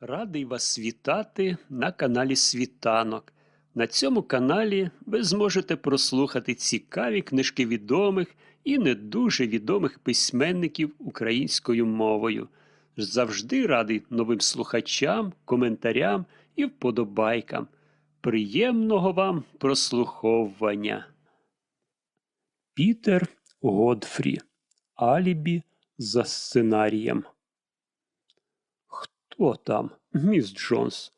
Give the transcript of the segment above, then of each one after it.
Радий вас вітати на каналі Світанок. На цьому каналі ви зможете прослухати цікаві книжки відомих і не дуже відомих письменників українською мовою. Завжди радий новим слухачам, коментарям і вподобайкам. Приємного вам прослуховування. Пітер Годфрі. Алібі за сценарієм. Хто там, міс Джонс?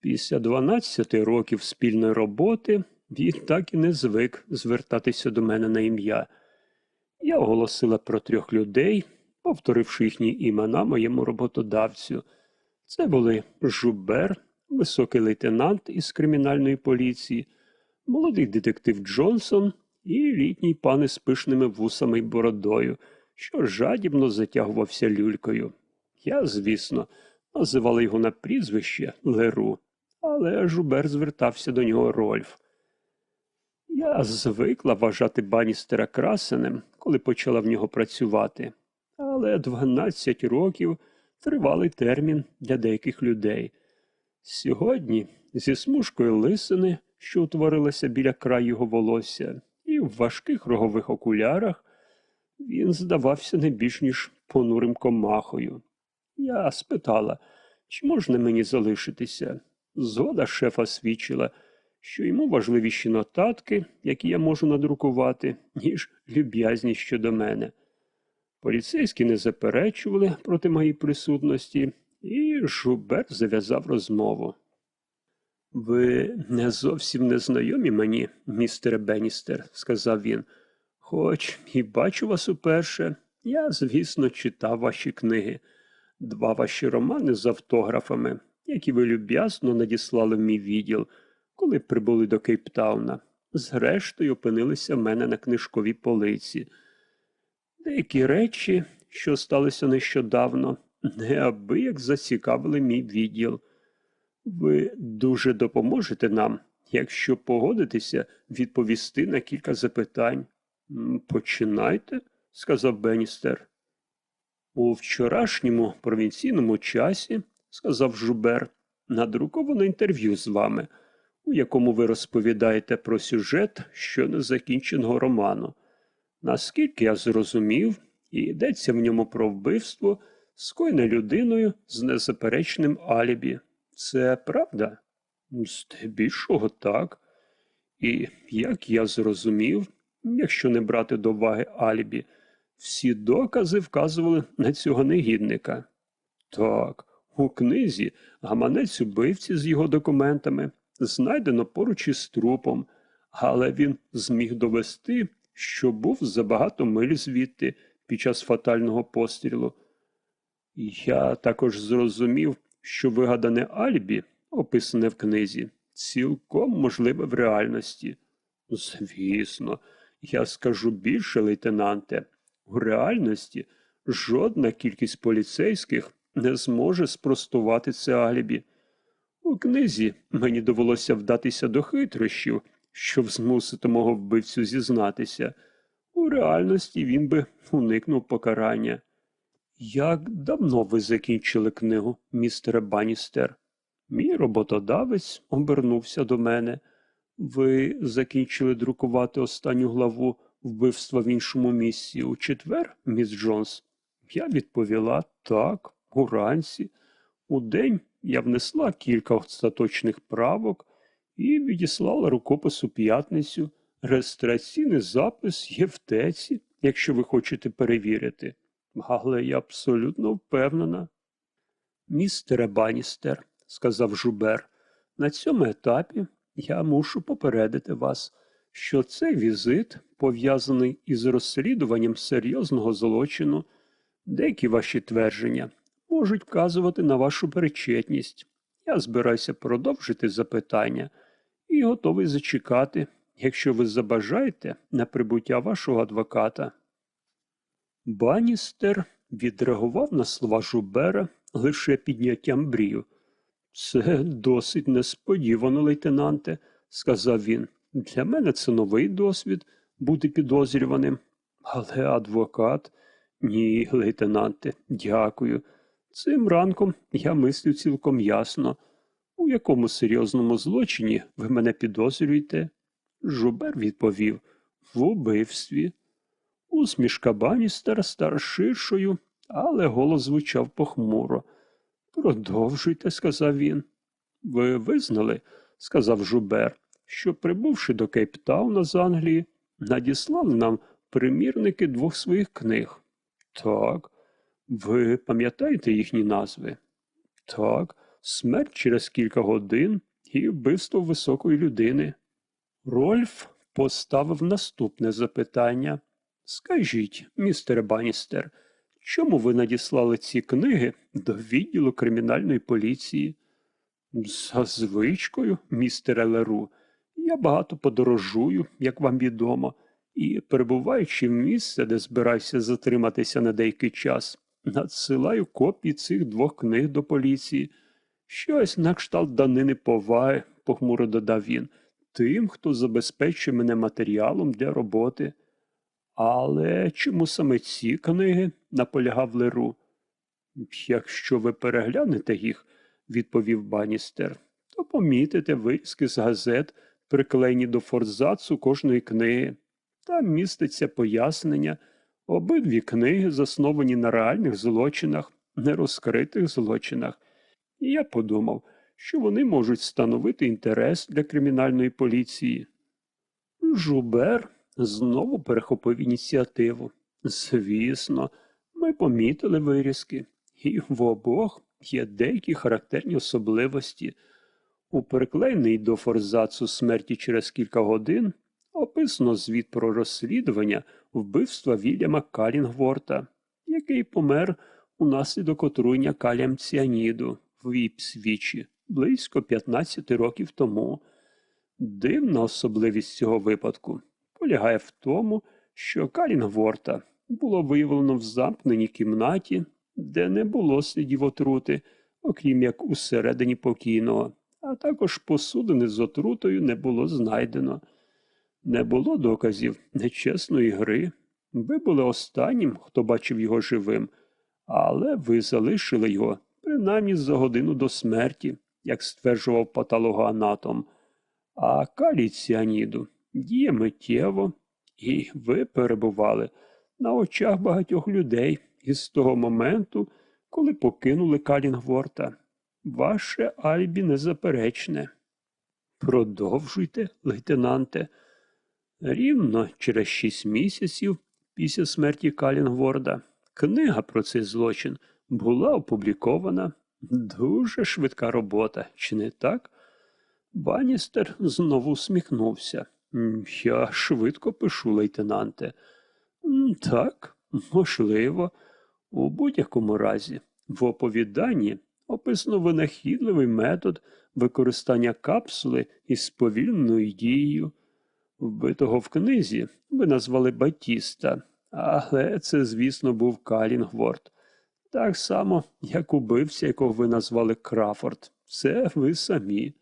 Після 12 років спільної роботи він так і не звик звертатися до мене на ім'я. Я оголосила про трьох людей, повторивши їхні імена моєму роботодавцю. Це були Жубер, високий лейтенант із кримінальної поліції, молодий детектив Джонсон і літній пан із пишними вусами й бородою, що жадібно затягувався люлькою. Я, звісно, називала його на прізвище Леру, але Жубер звертався до нього Рольф. Я звикла вважати баністера красенем, коли почала в нього працювати, але 12 років тривалий термін для деяких людей. Сьогодні, зі смужкою лисини, що утворилася біля краю його волосся, і в важких рогових окулярах, він здавався не більш ніж понурим комахою. Я спитала, чи можна мені залишитися? Згода шефа свідчила, що йому важливіші нотатки, які я можу надрукувати, ніж люб'язність щодо мене. Поліцейські не заперечували проти моєї присутності, і Жубер зав'язав розмову. Ви не зовсім не знайомі мені, містере Бенністер, сказав він. Хоч і бачу вас уперше, я, звісно, читав ваші книги, два ваші романи з автографами, які ви люб'язно надіслали в мій відділ, коли прибули до Кейптауна. Зрештою, опинилися в мене на книжковій полиці. Деякі речі, що сталися нещодавно, неабияк зацікавили мій відділ. Ви дуже допоможете нам, якщо погодитеся відповісти на кілька запитань. Починайте, сказав Бенністер. У вчорашньому провінційному часі, сказав Жубер, надруковано інтерв'ю з вами, у якому ви розповідаєте про сюжет щойно закінченого роману. Наскільки я зрозумів, і йдеться в ньому про вбивство, скоєне людиною з незаперечним алібі. Це правда? Здебільшого так. І як я зрозумів, якщо не брати до уваги алібі, всі докази вказували на цього негідника. Так, у книзі гаманець убивці з його документами знайдено поруч із трупом, але він зміг довести, що був за багато миль звідти під час фатального пострілу. Я також зрозумів, що вигадане алібі, описане в книзі, цілком можливе в реальності. Звісно, я скажу більше, лейтенанте, у реальності жодна кількість поліцейських не зможе спростувати це алібі. У книзі мені довелося вдатися до хитрощів, щоб змусити мого вбивцю зізнатися. У реальності він би уникнув покарання. Як давно ви закінчили книгу, містере Баністер? Мій роботодавець обернувся до мене. Ви закінчили друкувати останню главу вбивства в іншому місці у четвер, міс Джонс? Я відповіла так, уранці. Удень я внесла кілька остаточних правок і відіслала рукопис у п'ятницю. Реєстраційний запис є в теці, якщо ви хочете перевірити. Але я абсолютно впевнена. Містере Баністер, сказав Жубер, на цьому етапі я мушу попередити вас, що цей візит пов'язаний із розслідуванням серйозного злочину. Деякі ваші твердження можуть вказувати на вашу причетність. Я збираюся продовжити запитання і готовий зачекати, якщо ви забажаєте на прибуття вашого адвоката. Баністер відреагував на слова Жубера лише підняттям брів. Це досить несподівано, лейтенанте, сказав він. Для мене це новий досвід бути підозрюваним. Але адвокат. Ні, лейтенанте, дякую. Цим ранком я мислю цілком ясно. У якому серйозному злочині ви мене підозрюєте? Жубер відповів в убивстві. Усмішка Баністера стала ширшою, але голос звучав похмуро. Продовжуйте, сказав він. Ви визнали, сказав Жубер, що, прибувши до Кейптауна з Англії, надіслали нам примірники двох своїх книг. Так. Ви пам'ятаєте їхні назви? Так, смерть через кілька годин і вбивство високої людини. Рольф поставив наступне запитання. Скажіть, містере Баністер, чому ви надіслали ці книги до відділу кримінальної поліції? За звичкою, містере Леру, я багато подорожую, як вам відомо, і, перебуваючи в місце, де збираюся затриматися на деякий час, надсилаю копії цих двох книг до поліції. Щось на кшталт данини поваги, похмуро додав він, тим, хто забезпечує мене матеріалом для роботи. Але чому саме ці книги? наполягав Леру. Якщо ви переглянете їх, відповів Баністер, то помітите вирізки з газет, приклеєні до форзацу кожної книги. Там міститься пояснення. Обидві книги засновані на реальних злочинах, нерозкритих злочинах. І я подумав, що вони можуть становити інтерес для кримінальної поліції. Жубер знову перехопив ініціативу. Звісно, ми помітили вирізки, і в обох є деякі характерні особливості. У приклеєний до форзацу смерті через кілька годин описано звіт про розслідування вбивства Вільяма Калінгворта, який помер унаслідок отруєння калієм ціаніду в Іпсвічі близько 15 років тому. Дивна особливість цього випадку полягає в тому, що Калінгворта було виявлено в замкненій кімнаті, де не було слідів отрути, окрім як усередині покійного, а також посудини з отрутою не було знайдено. Не було доказів нечесної гри. Ви були останнім, хто бачив його живим, але ви залишили його принаймні за годину до смерті, як стверджував патологоанатом. А калій ціаніду діє миттєво, і ви перебували на очах багатьох людей із того моменту, коли покинули Калінгворта. Ваше альбі незаперечне. Продовжуйте, лейтенанте. Рівно через шість місяців після смерті Калінгворда книга про цей злочин була опублікована. Дуже швидка робота, чи не так? Баністер знову усміхнувся. Я швидко пишу, лейтенанте. Так, можливо. У будь-якому разі, в оповіданні описано винахідливий метод використання капсули із сповільненою дією. Вбитого в книзі ви назвали Батіста, але це, звісно, був Калінгворд. Так само, як убивця, якого ви назвали Крафорд. Це ви самі.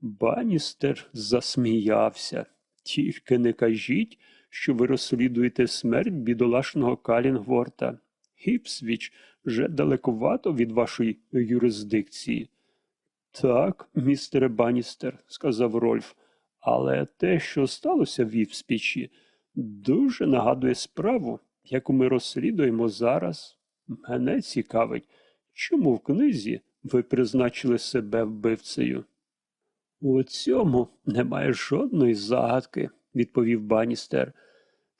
Баністер засміявся. Тільки не кажіть, що ви розслідуєте смерть бідолашного Калінгворта. Гіпсвіч вже далекувато від вашої юрисдикції. Так, містере Баністер, сказав Рольф, але те, що сталося в Іпспічі, дуже нагадує справу, яку ми розслідуємо зараз. Мене цікавить, чому в книзі ви призначили себе вбивцею? У цьому немає жодної загадки, відповів Баністер.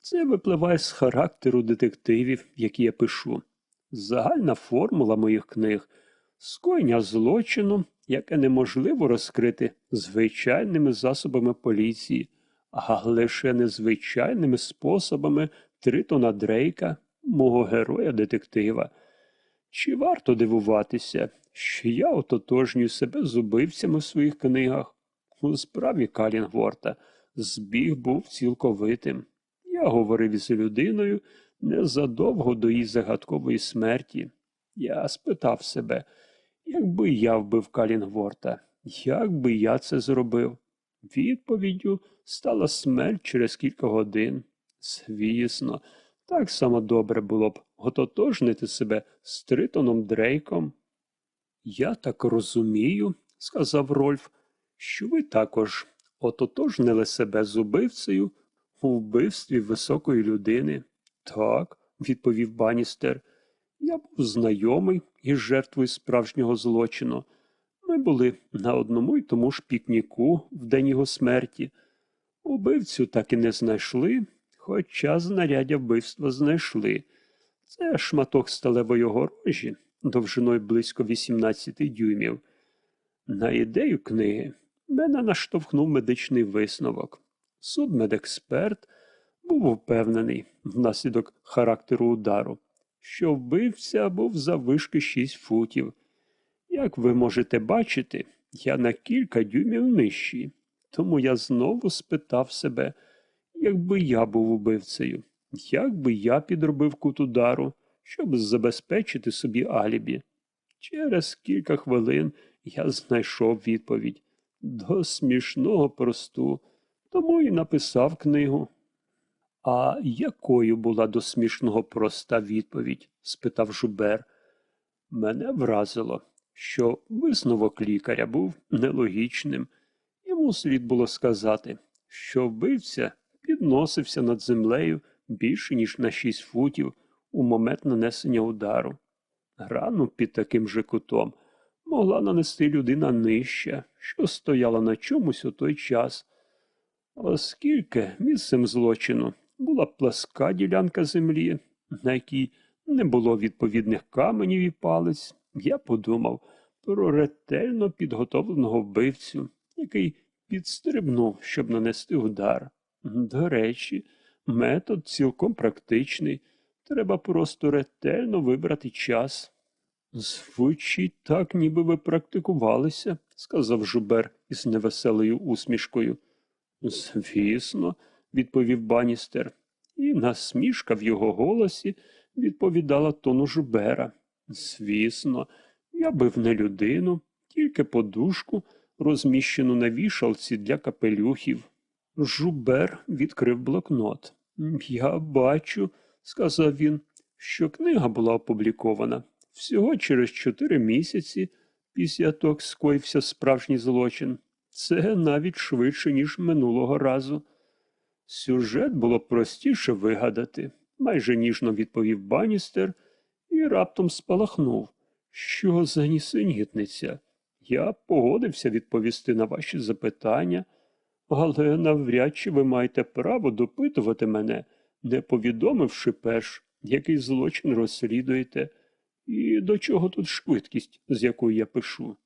Це випливає з характеру детективів, які я пишу. Загальна формула моїх книг скоєння злочину, яке неможливо розкрити звичайними засобами поліції, а лише незвичайними способами Тритона Дрейка, мого героя-детектива. Чи варто дивуватися, що я ототожнюю себе з убивцями в своїх книгах? У справі Калінгворта збіг був цілковитим. Я говорив із людиною незадовго до її загадкової смерті. Я спитав себе, якби я вбив Калінгворта, як би я це зробив? Відповіддю стала смерть через кілька годин. Звісно, Так само добре було б гототожнити себе з Тритоном Дрейком. Я так розумію, сказав Рольф, що ви також ототожнили себе з убивцею у вбивстві високої людини. Так, відповів Баністер. Я був знайомий із жертвою справжнього злочину. Ми були на одному й тому ж пікніку в день його смерті. Убивцю так і не знайшли, хоча знаряддя вбивства знайшли. Це шматок сталевої огорожі довжиною близько 18 дюймів. На ідею книги мене наштовхнув медичний висновок. Судмедексперт був впевнений внаслідок характеру удару, що вбивця був заввишки 6 футів. Як ви можете бачити, я на кілька дюймів нижчий, тому я знову спитав себе, якби я був убивцею, як би я підробив кут удару, щоб забезпечити собі алібі. Через кілька хвилин я знайшов відповідь до смішного просту, тому і написав книгу. А якою була до смішного проста відповідь? спитав Жубер. Мене вразило, що висновок лікаря був нелогічним. Йому слід було сказати, що вбивця підносився над землею більше, ніж на шість футів у момент нанесення удару. Рану під таким же кутом могла нанести людина нижча, що стояла на чомусь у той час. Оскільки місцем злочину була пласка ділянка землі, на якій не було відповідних каменів і палець, я подумав про ретельно підготовленого вбивцю, який підстрибнув, щоб нанести удар. До речі, метод цілком практичний. Треба просто ретельно вибрати час. Звучить так, ніби ви практикувалися, сказав Жубер із невеселою усмішкою. Звісно, відповів Баністер, і насмішка в його голосі відповідала тону Жубера. Звісно, я бив не людину, тільки подушку, розміщену на вішалці для капелюхів. Жубер відкрив блокнот. Я бачу, сказав він, що книга була опублікована всього через чотири місяці після того, скоївся справжній злочин. Це навіть швидше, ніж минулого разу. Сюжет було простіше вигадати, майже ніжно відповів Баністер і раптом спалахнув. Що за нісенітниця? Я погодився відповісти на ваші запитання, але навряд чи ви маєте право допитувати мене, не повідомивши перш, який злочин розслідуєте, і до чого тут швидкість, з якою я пишу.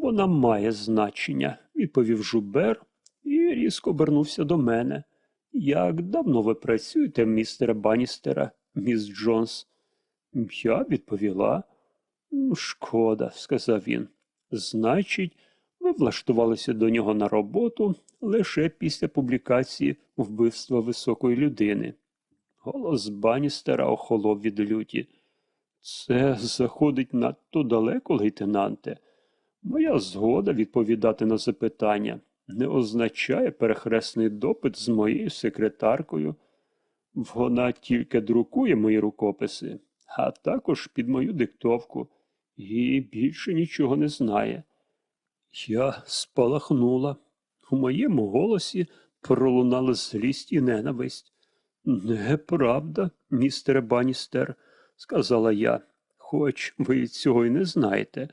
Вона має значення, відповів Жубер і різко обернувся до мене. Як давно ви працюєте, містере Баністера, міс Джонс? Я відповіла. «Ну, Шкода, сказав він. Значить, ви влаштувалися до нього на роботу лише після публікації вбивства високої людини. Голос Баністера охолов від люті. Це заходить надто далеко, лейтенанте. Моя згода відповідати на запитання не означає перехресний допит з моєю секретаркою. Вона тільки друкує мої рукописи, а також під мою диктовку, і більше нічого не знає. Я спалахнула. У моєму голосі пролунала злість і ненависть. Неправда, містере Баністер, сказала я, хоч ви цього й не знаєте.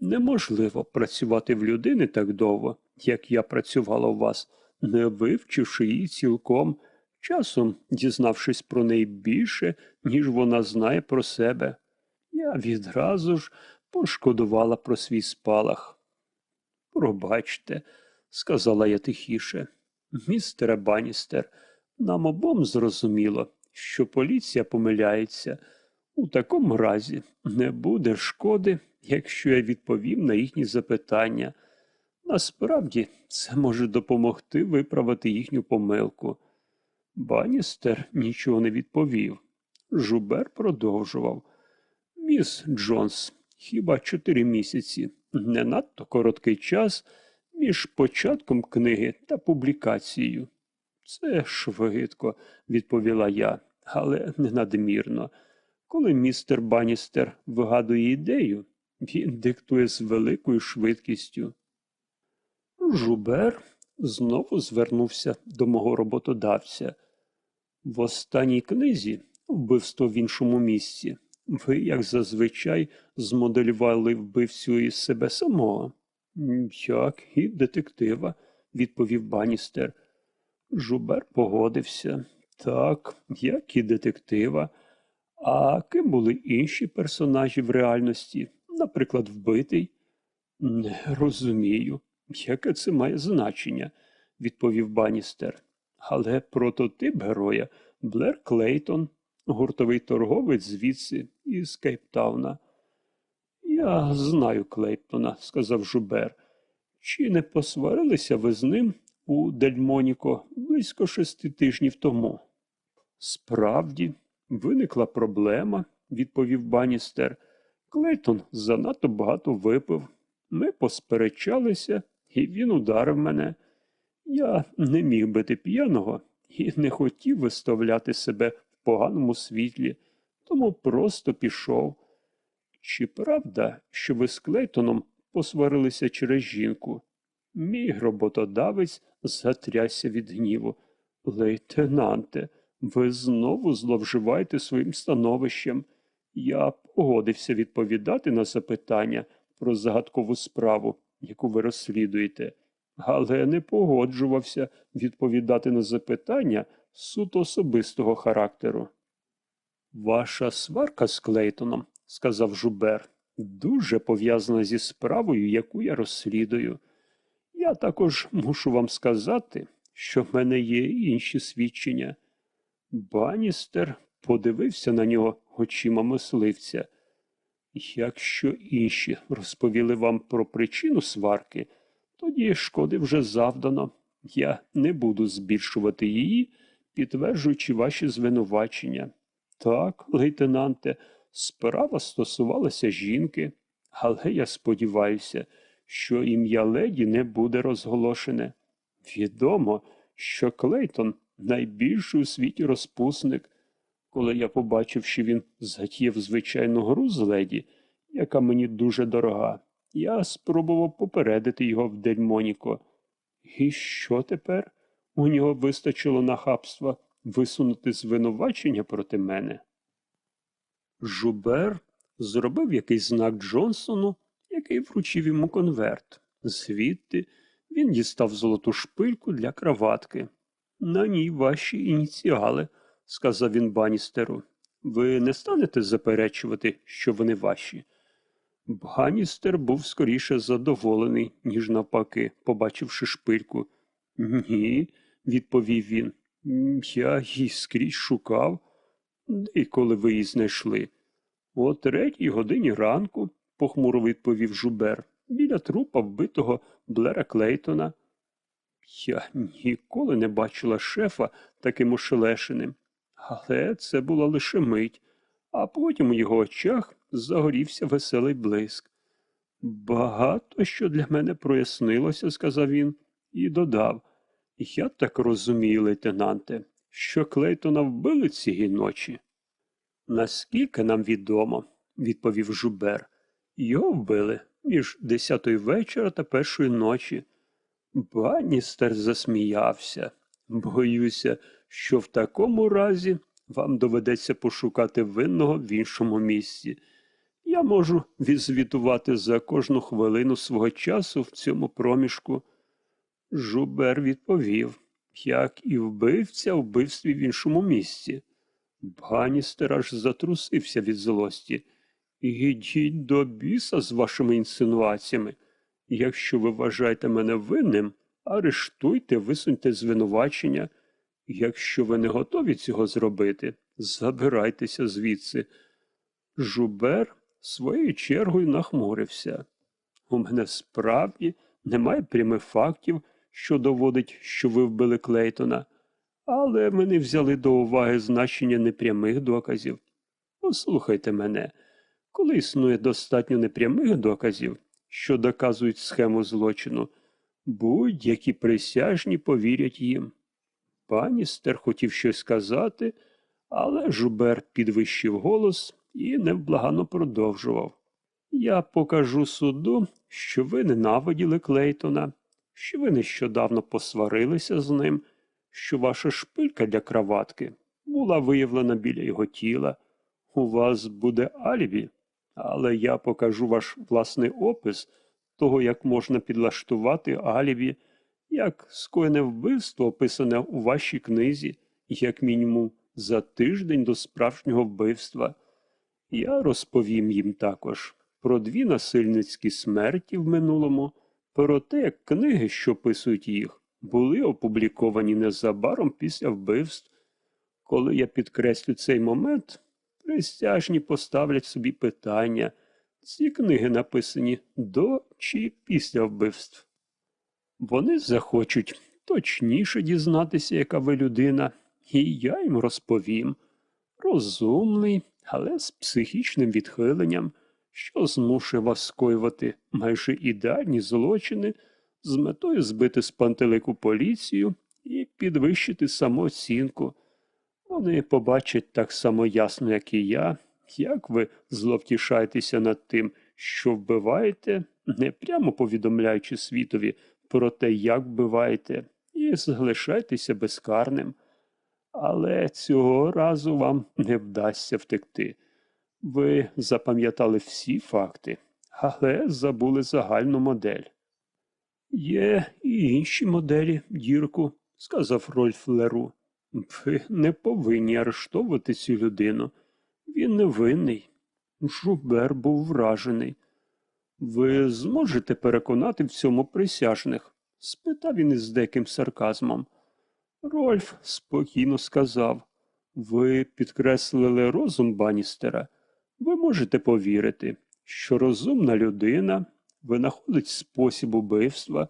Неможливо працювати в людини так довго, як я працювала у вас, не вивчивши її цілком, часом дізнавшись про неї більше, ніж вона знає про себе. Я відразу ж пошкодувала про свій спалах. Пробачте, сказала я тихіше, містере Баністер, нам обом зрозуміло, що поліція помиляється. У такому разі не буде шкоди, якщо я відповім на їхні запитання. Насправді, це може допомогти виправити їхню помилку. Баністер нічого не відповів. Жубер продовжував. Міс Джонс, хіба чотири місяці, не надто короткий час між початком книги та публікацією. Це швидко, відповіла я, але не надмірно. Коли містер Баністер вигадує ідею, він диктує з великою швидкістю. Жубер знову звернувся до мого роботодавця. В останній книзі вбивство в іншому місці. Ви, як зазвичай, змоделювали вбивцю із себе самого. Як і детектива, відповів Баністер. Жубер погодився. Так, як і детектива. А ким були інші персонажі в реальності, наприклад, вбитий? Не розумію, яке це має значення, відповів Баністер. Але прототип героя Блер Клейтон, гуртовий торговець звідси із Кейптауна. Я знаю Клейтона, сказав Жубер. Чи не посварилися ви з ним у Дельмоніко близько шести тижнів тому? Справді, виникла проблема, відповів Баністер. Клейтон занадто багато випив. Ми посперечалися, і він ударив мене. Я не міг бити п'яного і не хотів виставляти себе в поганому світлі, тому просто пішов. Чи правда, що ви з Клейтоном посварилися через жінку? Мій роботодавець затрясся від гніву. Лейтенанте, ви знову зловживаєте своїм становищем. Я погодився відповідати на запитання про загадкову справу, яку ви розслідуєте, але не погоджувався відповідати на запитання суто особистого характеру. Ваша сварка з Клейтоном, сказав Жубер, дуже пов'язана зі справою, яку я розслідую. Я також мушу вам сказати, що в мене є інші свідчення. Баністер подивився на нього очима мисливця. Якщо інші розповіли вам про причину сварки, тоді шкоди вже завдано. Я не буду збільшувати її, підтверджуючи ваші звинувачення. Так, лейтенанте, справа стосувалася жінки, але я сподіваюся, що ім'я леді не буде розголошене. Відомо, що Клейтон найбільший у світі розпусник. Коли я побачив, що він затіяв звичайну гру з леді, яка мені дуже дорога, я спробував попередити його в Дельмоніко. І що тепер? У нього вистачило нахабства висунути звинувачення проти мене. Жубер зробив якийсь знак Джонсону, який вручив йому конверт. Звідти він дістав золоту шпильку для краватки. На ній ваші ініціали, сказав він баністеру. Ви не станете заперечувати, що вони ваші. Баністер був скоріше задоволений, ніж навпаки, побачивши шпильку. Ні, відповів він. Я її скрізь шукав. І коли ви її знайшли? О третій годині ранку, похмуро відповів Жубер, біля трупа вбитого Блера Клейтона. Я ніколи не бачила шефа таким ошелешеним, але це була лише мить, а потім у його очах загорівся веселий блиск. Багато що для мене прояснилося, сказав він, і додав. Я так розумію, лейтенанте, що Клейтона вбили цієї ночі. Наскільки нам відомо, відповів Жубер, його вбили між десятою вечора та першої ночі. Баністер засміявся. Боюся, що в такому разі вам доведеться пошукати винного в іншому місці. Я можу відзвітувати за кожну хвилину свого часу в цьому проміжку. Жубер відповів, як і вбивця в вбивстві в іншому місці. Баністер аж затрусився від злості. Ідіть до біса з вашими інсинуаціями. Якщо ви вважаєте мене винним, арештуйте, висуньте звинувачення. Якщо ви не готові цього зробити, забирайтеся звідси. Жубер своєю чергою нахмурився. У мене справді немає прямих фактів, що доводить, що ви вбили Клейтона, але ми не взяли до уваги значення непрямих доказів. Послухайте мене, коли існує достатньо непрямих доказів, що доказують схему злочину, будь-які присяжні повірять їм. Паністер хотів щось сказати, Але Жубер підвищив голос і невблаганно продовжував. Я покажу суду, що ви ненавиділи Клейтона, що ви нещодавно посварилися з ним, що ваша шпилька для краватки була виявлена біля його тіла. У вас буде алібі, але я покажу ваш власний опис того, як можна підлаштувати алібі, як скоєне вбивство описане у вашій книзі, як мінімум за тиждень до справжнього вбивства. Я розповім їм також про дві насильницькі смерті в минулому, про те, як книги, що писують їх, були опубліковані незабаром після вбивств. Коли я підкреслю цей момент, присяжні поставлять собі питання, ці книги написані до чи після вбивств. Вони захочуть точніше дізнатися, яка ви людина, і я їм розповім. Розумний, але з психічним відхиленням, що змушує вас скоювати майже ідеальні злочини з метою збити з пантелику поліцію і підвищити самооцінку. Вони побачать так само ясно, як і я, як ви зловтішаєтеся над тим, що вбиваєте, не прямо повідомляючи світові про те, як вбиваєте, і залишайтеся безкарним. Але цього разу вам не вдасться втекти. Ви запам'ятали всі факти, але забули загальну модель. Є і інші моделі, Дірку, сказав Рольф Леру. Ви не повинні арештовувати цю людину. Він невинний. Жубер був вражений. Ви зможете переконати в цьому присяжних? спитав він із деяким сарказмом. Рольф спокійно сказав. Ви підкреслили розум Баністера. Ви можете повірити, що розумна людина винаходить спосіб убивства,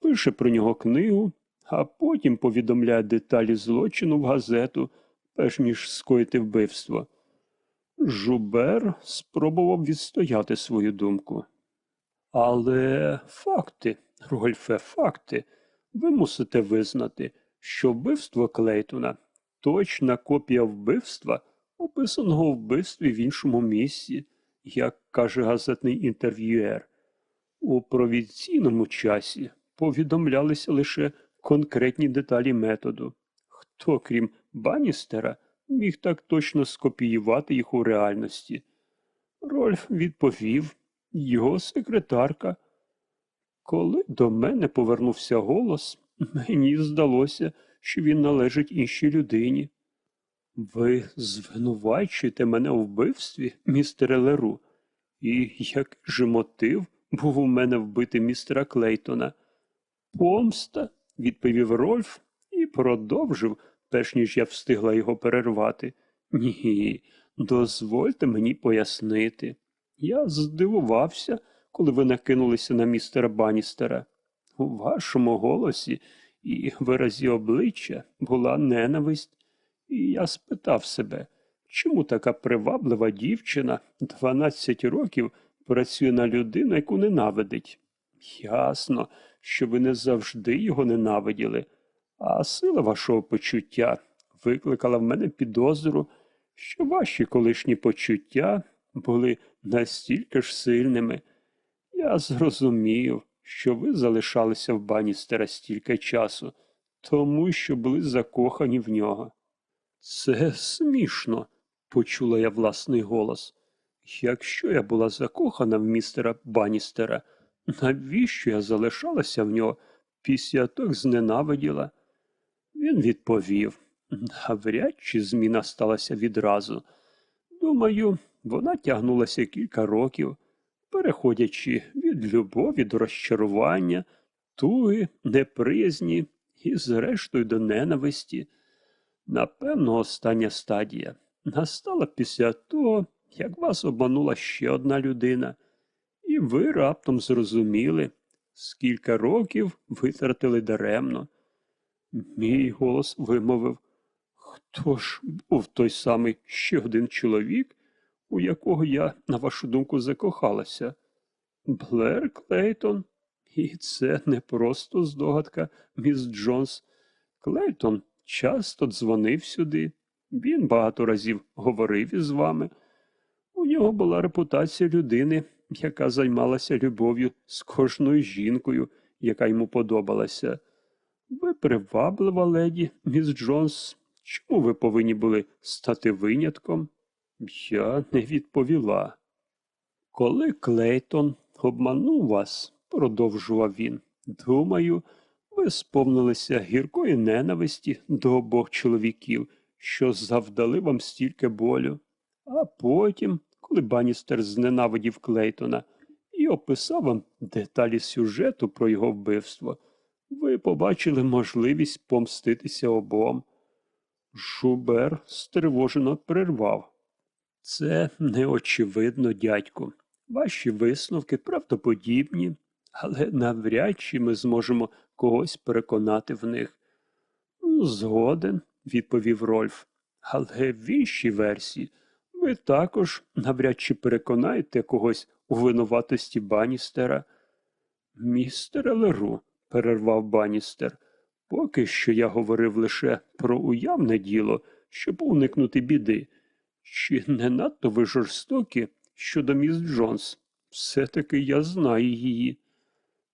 пише про нього книгу, а потім повідомляє деталі злочину в газету, перш ніж скоїти вбивство. Жубер спробував відстояти свою думку. Але факти, Рольфе, факти, ви мусите визнати, що вбивство Клейтона точна копія вбивства, описаного в вбивстві в іншому місці, як каже газетний інтерв'юер. У провінційному часі повідомлялися лише конкретні деталі методу. Хто, крім Баністера, міг так точно скопіювати їх у реальності? Рольф відповів, його секретарка. Коли до мене повернувся голос, мені здалося, що він належить іншій людині. Ви звинувачуєте мене у вбивстві, містере Леру, і який же мотив був у мене вбити містера Клейтона? Помста, відповів Рольф і продовжив, перш ніж я встигла його перервати. Ні, дозвольте мені пояснити. Я здивувався, коли ви накинулися на містера Баністера. У вашому голосі і виразі обличчя була ненависть, і я спитав себе, чому така приваблива дівчина 12 років працює на людину, яку ненавидить. Ясно, що ви не завжди його ненавиділи, а сила вашого почуття викликала в мене підозру, що ваші колишні почуття були настільки ж сильними. Я зрозумів, що ви залишалися в Баністера стільки часу, тому що були закохані в нього. Це смішно, почула я власний голос. Якщо я була закохана в містера Баністера, навіщо я залишалася в нього після того зненавиділа? Він відповів, навряд чи зміна сталася відразу. Думаю, вона тягнулася кілька років, переходячи від любові до розчарування, туги, неприязні і, зрештою, до ненависті. Напевно, остання стадія настала після того, як вас обманула ще одна людина, і ви раптом зрозуміли, скільки років витратили даремно. Мій голос вимовив, хто ж був той самий ще один чоловік, у якого я, на вашу думку, закохалася? Блер Клейтон. І це не просто здогадка, міс Джонс. Клейтон часто дзвонив сюди, Він багато разів говорив із вами. У нього була репутація людини, яка займалася любов'ю з кожною жінкою, яка йому подобалася. Ви приваблива леді, міс Джонс. Чому ви повинні були стати винятком? Я не відповіла. Коли Клейтон обманув вас, продовжував він, думаю, ви сповнилися гіркої ненависті до обох чоловіків, що завдали вам стільки болю. А потім, коли Баністер зненавидів Клейтона і описав вам деталі сюжету про його вбивство, ви побачили можливість помститися обом. Шубер стривожено перервав. Це неочевидно, дядьку. Ваші висновки правдоподібні, але навряд чи ми зможемо когось переконати в них. «Ну, Згоден, відповів Рольф. Але в іншій версії ви також навряд чи переконаєте когось у винуватості Баністера. Містере Леру, перервав Баністер, поки що я говорив лише про уявне діло, щоб уникнути біди. Чи не надто ви жорстокі щодо міс Джонс? Все-таки я знаю її.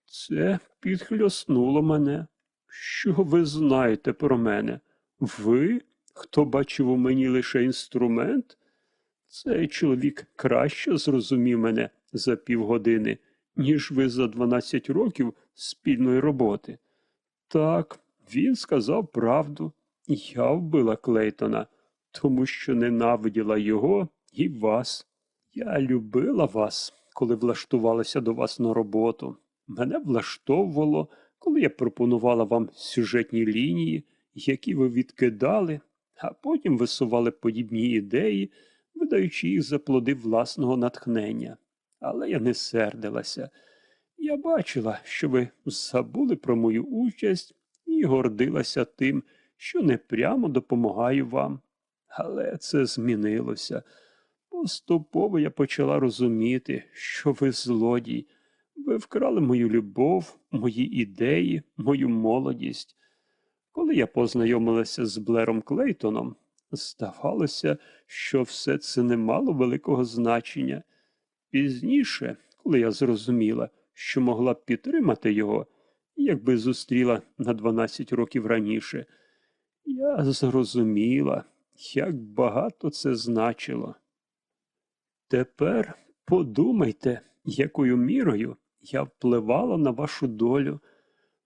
Це підхльоснуло мене. Що ви знаєте про мене? Ви, хто бачив у мені лише інструмент? Цей чоловік краще зрозумів мене за півгодини, ніж ви за 12 років спільної роботи. Так, він сказав правду. Я вбила Клейтона, тому що ненавиділа його і вас. Я любила вас, коли влаштувалася до вас на роботу. Мене влаштовувало, коли я пропонувала вам сюжетні лінії, які ви відкидали, а потім висували подібні ідеї, видаючи їх за плоди власного натхнення. Але я не сердилася. Я бачила, що ви забули про мою участь і гордилася тим, що непрямо допомагаю вам. Але це змінилося. Поступово я почала розуміти, що ви злодій. Ви вкрали мою любов, мої ідеї, мою молодість. Коли я познайомилася з Блером Клейтоном, здавалося, що все це не мало великого значення. Пізніше, коли я зрозуміла, що могла б підтримати його, якби зустріла на 12 років раніше, я зрозуміла, як багато це значило. Тепер подумайте, якою мірою я впливала на вашу долю,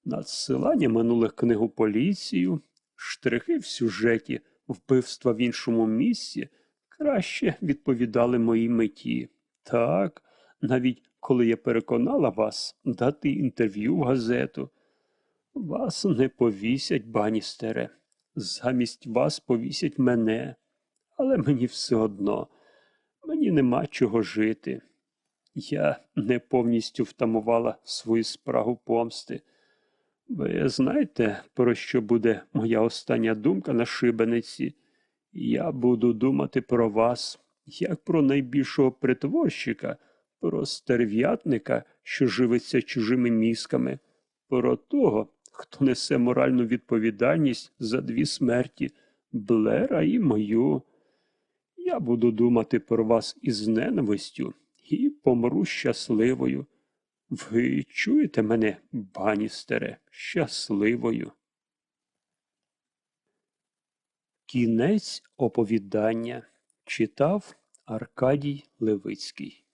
надсилання минулих книг у поліцію, штрихи в сюжеті, вбивства в іншому місці краще відповідали моїй меті. Так, навіть коли я переконала вас дати інтерв'ю в газету. Вас не повісять, баністере. Замість вас повісять мене, але мені все одно, мені нема чого жити. Я не повністю втамувала свою спрагу помсти. Ви знаєте, про що буде моя остання думка на шибениці? Я буду думати про вас, як про найбільшого притворщика, про стерв'ятника, що живиться чужими мізками, про того, хто несе моральну відповідальність за дві смерті Блера і мою. Я буду думати про вас із ненавистю і помру щасливою. Ви чуєте мене, баністере, щасливою. Кінець оповідання читав Аркадій Левицький